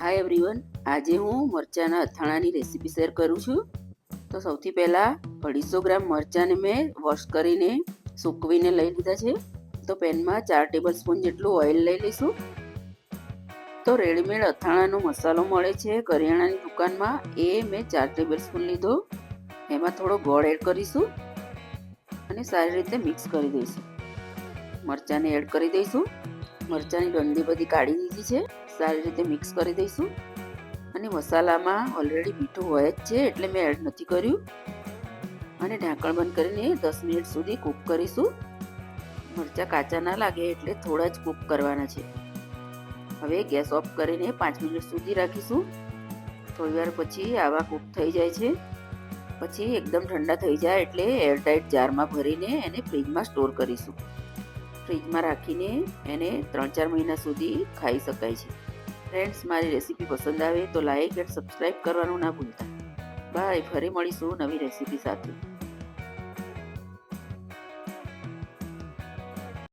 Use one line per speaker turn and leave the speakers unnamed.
Hi everyone આજે હું મરચાંના અથાણાની recipe share કરું છું. તો સૌથી પહેલાં અઢીસો ગ્રામ મરચાંને મેં વોશ કરીને સૂકવીને લઈ લીધા છે. તો પેનમાં ચાર ટેબલ સ્પૂન જેટલું ઓઇલ લઈ લઈશું. તો રેડીમેડ અથાણાનો મસાલો મળે છે કરિયાણાની દુકાનમાં. એ મેં ચાર ટેબલ સ્પૂન લીધો. એમાં થોડો ગોળ એડ કરીશું અને સારી રીતે મિક્સ કરી દઈશું. મરચાંને એડ કરી દઈશું. મરચાંની ગંદી બધી કાઢી દીધી છે. સારી રીતે મિક્સ કરી દઈશું. અને મસાલામાં ઓલરેડી મીઠું હોય જ છે, એટલે મેં એડ નથી કર્યું. અને ઢાંકણ બંધ કરીને દસ મિનિટ સુધી કૂક કરીશું. મરચાં કાચા ના લાગે એટલે થોડા જ કૂક કરવાના છે. હવે ગેસ ઓફ કરીને પાંચ મિનિટ સુધી રાખીશું. થોડી વાર પછી આવા કૂક થઈ જાય છે. પછી એકદમ ઠંડા થઈ જાય એટલે એરટાઇટ જારમાં ભરીને એને ફ્રીજમાં સ્ટોર કરીશું. ફ્રીજમાં રાખીને એને ત્રણ ચાર મહિના સુધી ખાઈ શકાય છે. ફ્રેન્ડ્સ, મારી રેસીપી પસંદ આવે તો લાઈક એન્ડ સબસ્ક્રાઈબ કરવાનું ના ભૂલતા. બાય, ફરી મળીશું નવી રેસીપી સાથે.